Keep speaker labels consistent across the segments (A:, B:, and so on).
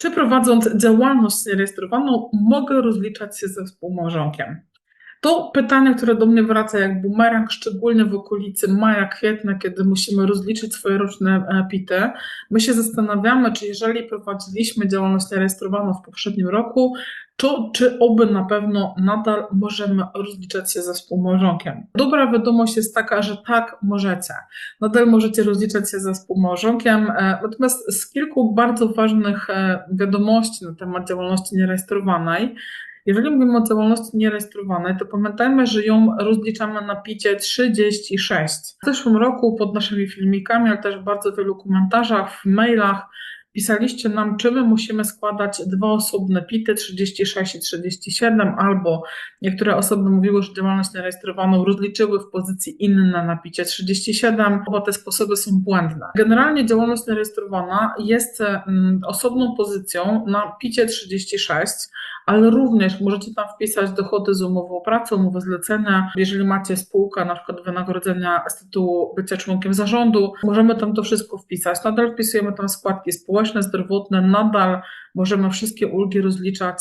A: Czy prowadząc działalność nierejestrowaną mogę rozliczać się ze współmałżonkiem? To pytanie, które do mnie wraca jak bumerang, szczególnie w okolicy maja, kwietnia, kiedy musimy rozliczyć swoje roczne e, PIT-y. My się zastanawiamy, czy jeżeli prowadziliśmy działalność nierejestrowaną w poprzednim roku, to czy oby na pewno nadal możemy rozliczać się ze współmałżonkiem. Dobra wiadomość jest taka, że tak możecie. Nadal możecie rozliczać się ze współmałżonkiem, e, natomiast z kilku bardzo ważnych e, wiadomości na temat działalności nierejestrowanej, jeżeli mówimy o działalności nierejestrowanej, to pamiętajmy, że ją rozliczamy na picie 36. W zeszłym roku pod naszymi filmikami, ale też w bardzo wielu komentarzach, w mailach pisaliście nam, czy my musimy składać dwa osobne PIT-y 36 i 37, albo niektóre osoby mówiły, że działalność nierejestrowaną rozliczyły w pozycji inna na PIT-cie 37, oba te sposoby są błędne. Generalnie działalność nierejestrowana jest mm, osobną pozycją na PIT-cie 36, ale również możecie tam wpisać dochody z umowy o pracę, umowy zlecenia. Jeżeli macie spółkę, na przykład wynagrodzenia z tytułu bycia członkiem zarządu, możemy tam to wszystko wpisać. Nadal wpisujemy tam składki społeczne, zdrowotne, nadal możemy wszystkie ulgi rozliczać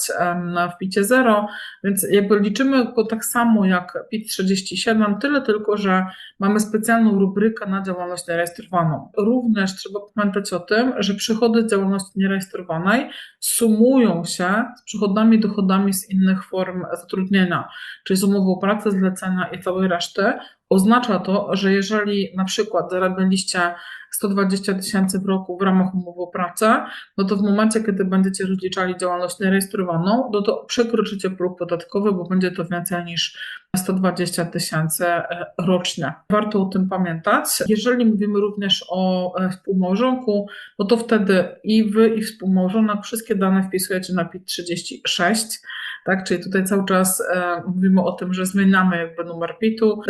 A: w PIT 0, więc jakby liczymy go tak samo jak PIT 37, tyle tylko, że mamy specjalną rubrykę na działalność nierejestrowaną. Również trzeba pamiętać o tym, że przychody z działalności nierejestrowanej sumują się z przychodami i dochodami z innych form zatrudnienia, czyli z umową o pracę, zlecenia i całej reszty. Oznacza to, że jeżeli na przykład zarabialiście 120 tysięcy w roku w ramach umowy o pracę, no to w momencie, kiedy będziecie rozliczali działalność nierejestrowaną, no to przekroczycie próg podatkowy, bo będzie to więcej niż 120 tysięcy e, rocznie. Warto o tym pamiętać. Jeżeli mówimy również o e, współmałżonku, no to wtedy i wy, i współmałżonek wszystkie dane wpisujecie na PIT 36, tak? Czyli tutaj cały czas e, mówimy o tym, że zmieniamy jakby numer PIT-u.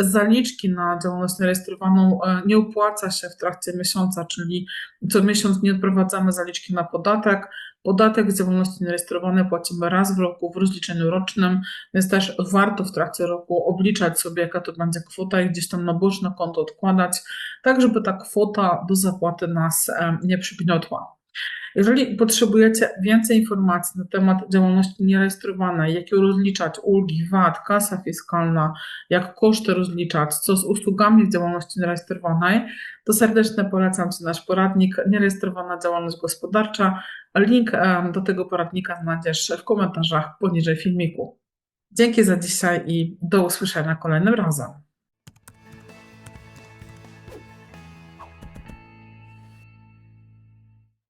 A: Zaliczki na działalność zarejestrowaną e, nie opłaca się w trakcie miesiąca, czyli co miesiąc nie odprowadzamy zaliczki na podatek. Podatek z działalności nierejestrowanej płacimy raz w roku w rozliczeniu rocznym, więc też warto w trakcie roku obliczać sobie, jaka to będzie kwota i gdzieś tam na boczne konto odkładać, tak żeby ta kwota do zapłaty nas e, nie przygniotła. Jeżeli potrzebujecie więcej informacji na temat działalności nierejestrowanej, jak ją rozliczać, ulgi, VAT, kasa fiskalna, jak koszty rozliczać, co z usługami w działalności nierejestrowanej, to serdecznie polecam Ci nasz poradnik Nierejestrowana działalność gospodarcza. Link do tego poradnika znajdziesz w komentarzach poniżej filmiku. Dzięki za dzisiaj i do usłyszenia kolejnym razem.